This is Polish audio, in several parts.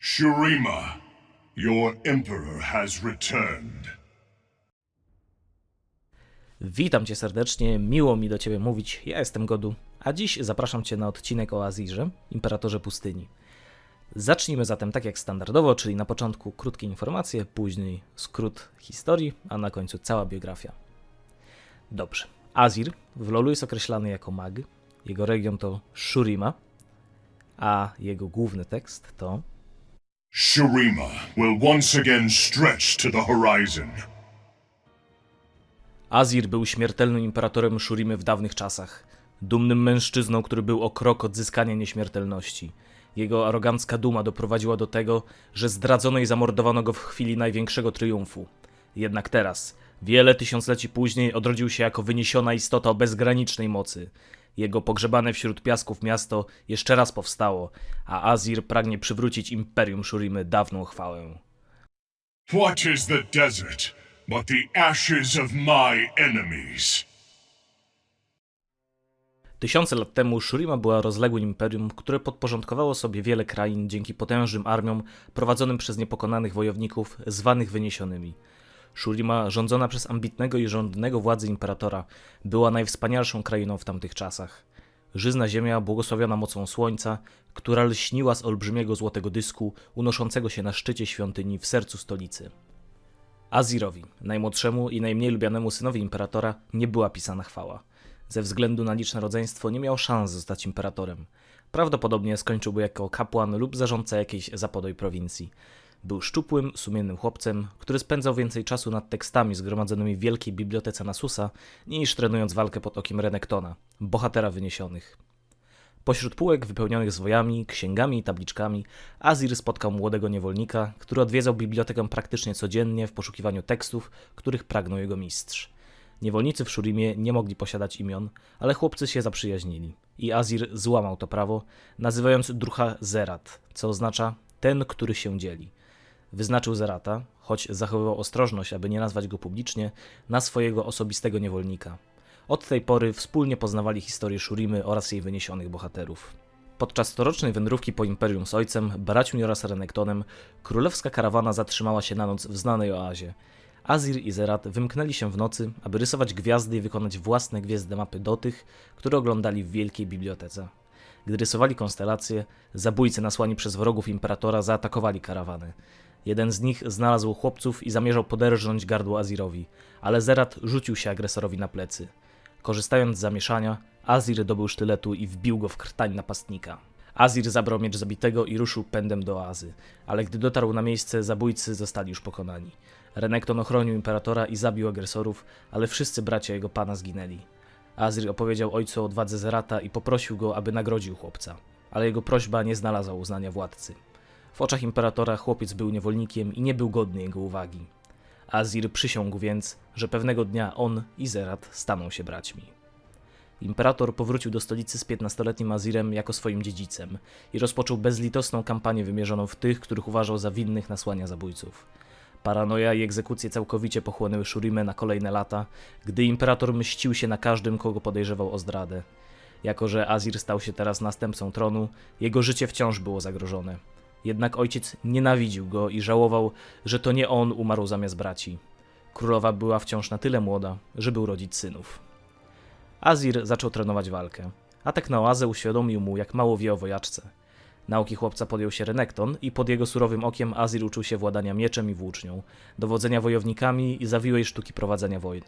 Shurima, your emperor has returned. Witam cię serdecznie, miło mi do ciebie mówić. Ja jestem Godu, a dziś zapraszam cię na odcinek o Azirze, imperatorze pustyni. Zacznijmy zatem tak jak standardowo, czyli na początku krótkie informacje, później skrót historii, a na końcu cała biografia. Dobrze. Azir w LoLu jest określany jako mag, jego region to Shurima, a jego główny tekst to Shurima will once again stretch to the horizon. Azir był śmiertelnym imperatorem Shurimy w dawnych czasach. Dumnym mężczyzną, który był o krok od zyskania nieśmiertelności. Jego arogancka duma doprowadziła do tego, że zdradzono i zamordowano go w chwili największego triumfu. Jednak teraz, wiele tysiącleci później, odrodził się jako wyniesiona istota o bezgranicznej mocy. Jego pogrzebane wśród piasków miasto jeszcze raz powstało, a Azir pragnie przywrócić imperium Shurimy dawną chwałę. What is the desert but the ashes of my enemies? Tysiące lat temu Shurima była rozległym imperium, które podporządkowało sobie wiele krain dzięki potężnym armiom prowadzonym przez niepokonanych wojowników zwanych wyniesionymi. Shurima, rządzona przez ambitnego i żądnego władzy imperatora, była najwspanialszą krainą w tamtych czasach. Żyzna ziemia błogosławiona mocą słońca, która lśniła z olbrzymiego złotego dysku unoszącego się na szczycie świątyni w sercu stolicy. Azirowi, najmłodszemu i najmniej lubianemu synowi imperatora, nie była pisana chwała. Ze względu na liczne rodzeństwo nie miał szans zostać imperatorem. Prawdopodobnie skończyłby jako kapłan lub zarządca jakiejś zapodoj prowincji. Był szczupłym, sumiennym chłopcem, który spędzał więcej czasu nad tekstami zgromadzonymi w wielkiej bibliotece Nasusa, niż trenując walkę pod okiem Renektona, bohatera wyniesionych. Pośród półek wypełnionych zwojami, księgami i tabliczkami, Azir spotkał młodego niewolnika, który odwiedzał bibliotekę praktycznie codziennie w poszukiwaniu tekstów, których pragnął jego mistrz. Niewolnicy w Szurimie nie mogli posiadać imion, ale chłopcy się zaprzyjaźnili i Azir złamał to prawo, nazywając drucha Zerat, co oznacza ten, który się dzieli. Wyznaczył Zerata, choć zachowywał ostrożność, aby nie nazwać go publicznie, na swojego osobistego niewolnika. Od tej pory wspólnie poznawali historię Shurimy oraz jej wyniesionych bohaterów. Podczas corocznej wędrówki po Imperium z ojcem, braćmi oraz Renektonem, królewska karawana zatrzymała się na noc w znanej oazie. Azir i Zerat wymknęli się w nocy, aby rysować gwiazdy i wykonać własne gwiezdne mapy do tych, które oglądali w wielkiej bibliotece. Gdy rysowali konstelacje, zabójcy nasłani przez wrogów imperatora zaatakowali karawany. Jeden z nich znalazł chłopców i zamierzał poderżnąć gardło Azirowi, ale Zerat rzucił się agresorowi na plecy. Korzystając z zamieszania, Azir dobył sztyletu i wbił go w krtań napastnika. Azir zabrał miecz zabitego i ruszył pędem do oazy, ale gdy dotarł na miejsce, zabójcy zostali już pokonani. Renekton ochronił imperatora i zabił agresorów, ale wszyscy bracia jego pana zginęli. Azir opowiedział ojcu o odwadze Zerata i poprosił go, aby nagrodził chłopca, ale jego prośba nie znalazła uznania władcy. W oczach imperatora chłopiec był niewolnikiem i nie był godny jego uwagi. Azir przysiągł więc, że pewnego dnia on i Zerat staną się braćmi. Imperator powrócił do stolicy z 15-letnim Azirem jako swoim dziedzicem i rozpoczął bezlitosną kampanię wymierzoną w tych, których uważał za winnych nasłania zabójców. Paranoja i egzekucje całkowicie pochłonęły Shurimę na kolejne lata, gdy imperator mścił się na każdym, kogo podejrzewał o zdradę. Jako, że Azir stał się teraz następcą tronu, jego życie wciąż było zagrożone. Jednak ojciec nienawidził go i żałował, że to nie on umarł zamiast braci. Królowa była wciąż na tyle młoda, żeby urodzić synów. Azir zaczął trenować walkę. Atak na oazę uświadomił mu, jak mało wie o wojaczce. Nauki chłopca podjął się Renekton i pod jego surowym okiem Azir uczył się władania mieczem i włócznią, dowodzenia wojownikami i zawiłej sztuki prowadzenia wojny.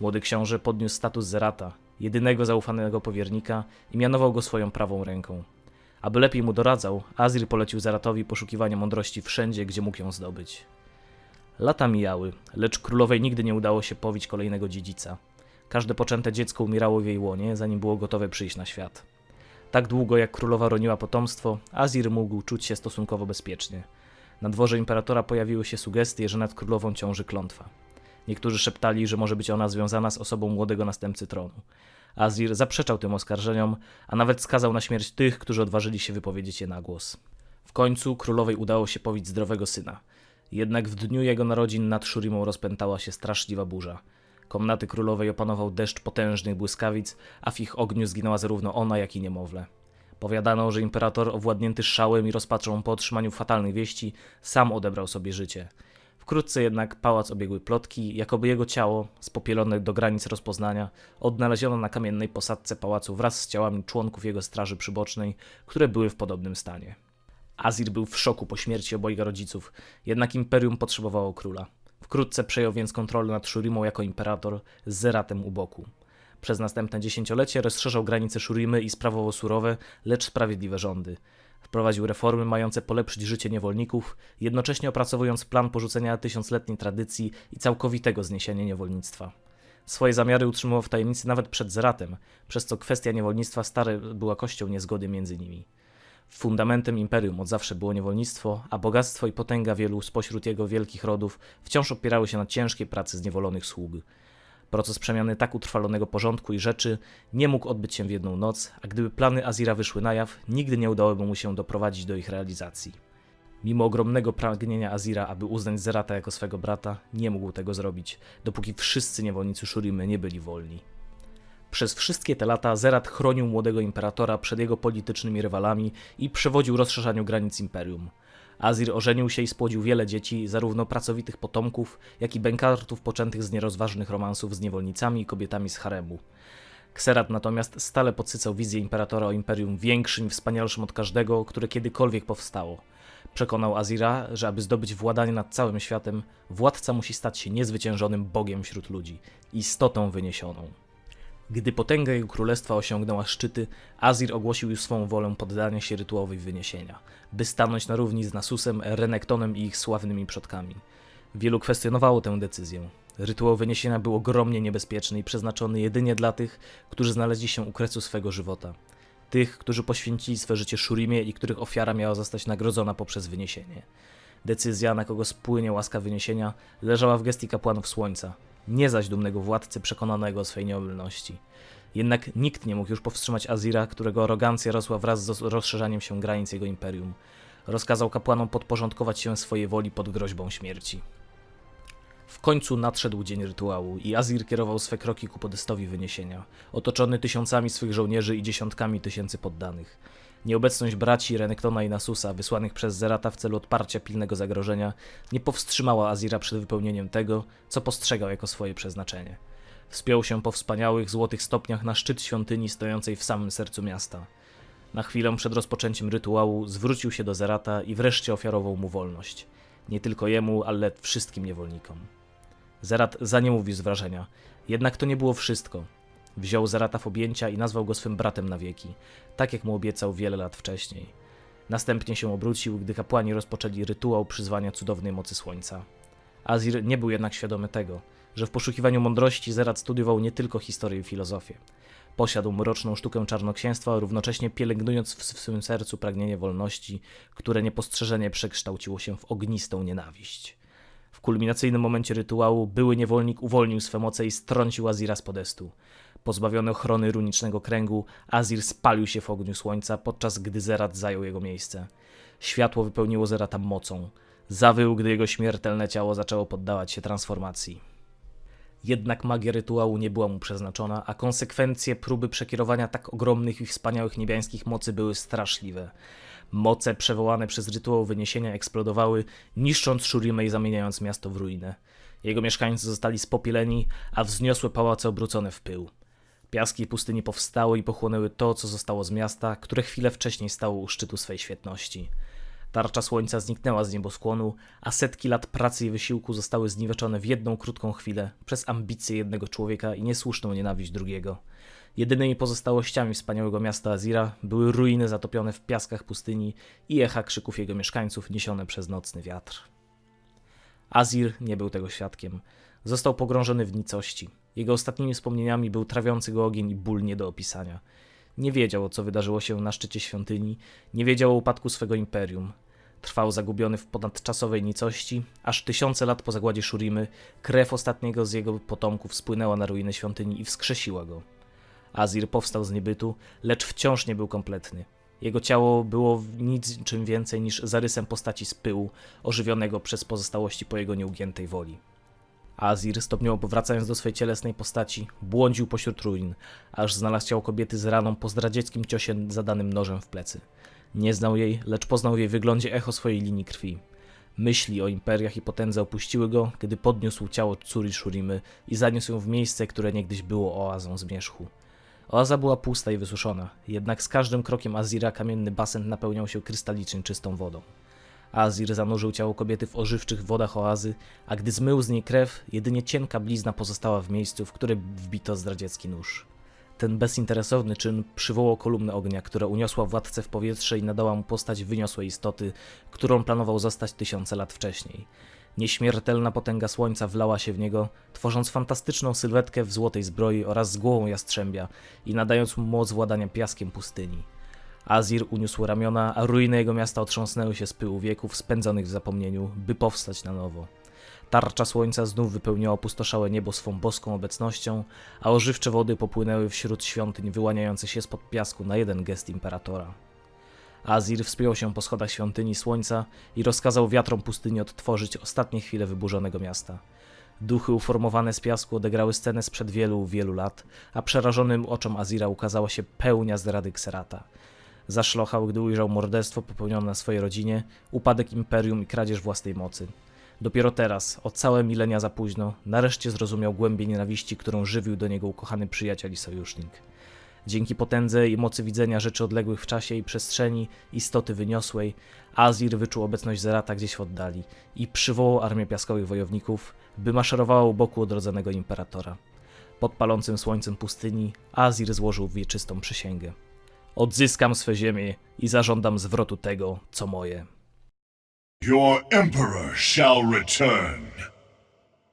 Młody książę podniósł status Zerata, jedynego zaufanego powiernika i mianował go swoją prawą ręką. Aby lepiej mu doradzał, Azir polecił Zeratowi poszukiwanie mądrości wszędzie, gdzie mógł ją zdobyć. Lata mijały, lecz królowej nigdy nie udało się powić kolejnego dziedzica. Każde poczęte dziecko umierało w jej łonie, zanim było gotowe przyjść na świat. Tak długo jak królowa roniła potomstwo, Azir mógł czuć się stosunkowo bezpiecznie. Na dworze imperatora pojawiły się sugestie, że nad królową ciąży klątwa. Niektórzy szeptali, że może być ona związana z osobą młodego następcy tronu. Azir zaprzeczał tym oskarżeniom, a nawet skazał na śmierć tych, którzy odważyli się wypowiedzieć je na głos. W końcu królowej udało się powić zdrowego syna. Jednak w dniu jego narodzin nad Szurimą rozpętała się straszliwa burza. Komnaty królowej opanował deszcz potężnych błyskawic, a w ich ogniu zginęła zarówno ona, jak i niemowlę. Powiadano, że imperator owładnięty szałem i rozpaczą po otrzymaniu fatalnej wieści sam odebrał sobie życie. Wkrótce jednak pałac obiegły plotki, jakoby jego ciało, spopielone do granic rozpoznania, odnaleziono na kamiennej posadce pałacu wraz z ciałami członków jego straży przybocznej, które były w podobnym stanie. Azir był w szoku po śmierci obojga rodziców, jednak imperium potrzebowało króla. Wkrótce przejął więc kontrolę nad Shurimą jako imperator z Zeratem u boku. Przez następne dziesięciolecie rozszerzał granice Shurimy i sprawował surowe, lecz sprawiedliwe rządy. Wprowadził reformy mające polepszyć życie niewolników, jednocześnie opracowując plan porzucenia tysiącletniej tradycji i całkowitego zniesienia niewolnictwa. Swoje zamiary utrzymywał w tajemnicy nawet przed Zeratem, przez co kwestia niewolnictwa stare była kością niezgody między nimi. Fundamentem imperium od zawsze było niewolnictwo, a bogactwo i potęga wielu spośród jego wielkich rodów wciąż opierały się na ciężkiej pracy zniewolonych sług. Proces przemiany tak utrwalonego porządku i rzeczy nie mógł odbyć się w jedną noc, a gdyby plany Azira wyszły na jaw, nigdy nie udałoby mu się doprowadzić do ich realizacji. Mimo ogromnego pragnienia Azira, aby uznać Zerata jako swego brata, nie mógł tego zrobić, dopóki wszyscy niewolnicy Shurimy nie byli wolni. Przez wszystkie te lata Zerat chronił młodego imperatora przed jego politycznymi rywalami i przewodził rozszerzaniu granic imperium. Azir ożenił się i spłodził wiele dzieci, zarówno pracowitych potomków, jak i bękartów poczętych z nierozważnych romansów z niewolnicami i kobietami z haremu. Kserat natomiast stale podsycał wizję imperatora o imperium większym wspanialszym od każdego, które kiedykolwiek powstało. Przekonał Azira, że aby zdobyć władanie nad całym światem, władca musi stać się niezwyciężonym bogiem wśród ludzi, istotą wyniesioną. Gdy potęga jego królestwa osiągnęła szczyty, Azir ogłosił już swą wolę poddania się rytuałowi wyniesienia, by stanąć na równi z Nasusem, Renektonem i ich sławnymi przodkami. Wielu kwestionowało tę decyzję. Rytuał wyniesienia był ogromnie niebezpieczny i przeznaczony jedynie dla tych, którzy znaleźli się u kresu swego żywota. Tych, którzy poświęcili swe życie Shurimie i których ofiara miała zostać nagrodzona poprzez wyniesienie. Decyzja, na kogo spłynie łaska wyniesienia, leżała w gestii kapłanów słońca, nie zaś dumnego władcy przekonanego o swej nieomylności. Jednak nikt nie mógł już powstrzymać Azira, którego arogancja rosła wraz z rozszerzaniem się granic jego imperium. Rozkazał kapłanom podporządkować się swojej woli pod groźbą śmierci. W końcu nadszedł dzień rytuału i Azir kierował swe kroki ku podestowi wyniesienia, otoczony tysiącami swych żołnierzy i dziesiątkami tysięcy poddanych. Nieobecność braci Renektona i Nasusa, wysłanych przez Zerata w celu odparcia pilnego zagrożenia, nie powstrzymała Azira przed wypełnieniem tego, co postrzegał jako swoje przeznaczenie. Wspiął się po wspaniałych złotych stopniach na szczyt świątyni stojącej w samym sercu miasta. Na chwilę przed rozpoczęciem rytuału zwrócił się do Zerata i wreszcie ofiarował mu wolność. Nie tylko jemu, ale wszystkim niewolnikom. Zerat zaniemówił z wrażenia. Jednak to nie było wszystko. Wziął Zerata w objęcia i nazwał go swym bratem na wieki, tak jak mu obiecał wiele lat wcześniej. Następnie się obrócił, gdy kapłani rozpoczęli rytuał przyzwania cudownej mocy słońca. Azir nie był jednak świadomy tego, że w poszukiwaniu mądrości Zerat studiował nie tylko historię i filozofię. Posiadł mroczną sztukę czarnoksięstwa, równocześnie pielęgnując w swym sercu pragnienie wolności, które niepostrzeżenie przekształciło się w ognistą nienawiść. W kulminacyjnym momencie rytuału były niewolnik uwolnił swe moce i strącił Azira z podestu. Pozbawiony ochrony runicznego kręgu, Azir spalił się w ogniu słońca, podczas gdy Zerat zajął jego miejsce. Światło wypełniło Zerata mocą. Zawył, gdy jego śmiertelne ciało zaczęło poddawać się transformacji. Jednak magia rytuału nie była mu przeznaczona, a konsekwencje próby przekierowania tak ogromnych i wspaniałych niebiańskich mocy były straszliwe. Moce przewołane przez rytuał wyniesienia eksplodowały, niszcząc Shurimę i zamieniając miasto w ruinę. Jego mieszkańcy zostali spopieleni, a wzniosłe pałace obrócone w pył. Piaski pustyni powstały i pochłonęły to, co zostało z miasta, które chwilę wcześniej stało u szczytu swej świetności. Tarcza słońca zniknęła z nieboskłonu, a setki lat pracy i wysiłku zostały zniweczone w jedną krótką chwilę przez ambicje jednego człowieka i niesłuszną nienawiść drugiego. Jedynymi pozostałościami wspaniałego miasta Azira były ruiny zatopione w piaskach pustyni i echa krzyków jego mieszkańców niesione przez nocny wiatr. Azir nie był tego świadkiem. Został pogrążony w nicości. Jego ostatnimi wspomnieniami był trawiący go ogień i ból nie do opisania. Nie wiedział, co wydarzyło się na szczycie świątyni, nie wiedział o upadku swego imperium. Trwał zagubiony w ponadczasowej nicości, aż tysiące lat po zagładzie Shurimy krew ostatniego z jego potomków spłynęła na ruiny świątyni i wskrzesiła go. Azir powstał z niebytu, lecz wciąż nie był kompletny. Jego ciało było niczym więcej niż zarysem postaci z pyłu, ożywionego przez pozostałości po jego nieugiętej woli. Azir, stopniowo powracając do swej cielesnej postaci, błądził pośród ruin, aż znalazł ciało kobiety z raną po zdradzieckim ciosie zadanym nożem w plecy. Nie znał jej, lecz poznał w jej wyglądzie echo swojej linii krwi. Myśli o imperiach i potędze opuściły go, kiedy podniósł ciało córy Shurimy i zaniósł ją w miejsce, które niegdyś było oazą zmierzchu. Oaza była pusta i wysuszona, jednak z każdym krokiem Azira kamienny basen napełniał się krystalicznie czystą wodą. Azir zanurzył ciało kobiety w ożywczych wodach oazy, a gdy zmył z niej krew, jedynie cienka blizna pozostała w miejscu, w które wbito zdradziecki nóż. Ten bezinteresowny czyn przywołał kolumnę ognia, która uniosła władcę w powietrze i nadała mu postać wyniosłej istoty, którą planował zostać tysiące lat wcześniej. Nieśmiertelna potęga słońca wlała się w niego, tworząc fantastyczną sylwetkę w złotej zbroi oraz z głową jastrzębia i nadając mu moc władania piaskiem pustyni. Azir uniósł ramiona, a ruiny jego miasta otrząsnęły się z pyłu wieków spędzonych w zapomnieniu, by powstać na nowo. Tarcza słońca znów wypełniła opustoszałe niebo swą boską obecnością, a ożywcze wody popłynęły wśród świątyń wyłaniających się spod piasku na jeden gest imperatora. Azir wspiął się po schodach świątyni słońca i rozkazał wiatrom pustyni odtworzyć ostatnie chwile wyburzonego miasta. Duchy uformowane z piasku odegrały scenę sprzed wielu, wielu lat, a przerażonym oczom Azira ukazała się pełnia zdrady Kserata. Zaszlochał, gdy ujrzał morderstwo popełnione na swojej rodzinie, upadek imperium i kradzież własnej mocy. Dopiero teraz, o całe milenia za późno, nareszcie zrozumiał głębię nienawiści, którą żywił do niego ukochany przyjaciel i sojusznik. Dzięki potędze i mocy widzenia rzeczy odległych w czasie i przestrzeni, istoty wyniosłej, Azir wyczuł obecność Zerata gdzieś w oddali i przywołał armię piaskowych wojowników, by maszerowała u boku odrodzonego imperatora. Pod palącym słońcem pustyni Azir złożył wieczystą przysięgę. Odzyskam swe ziemię i zażądam zwrotu tego, co moje. Your emperor shall return.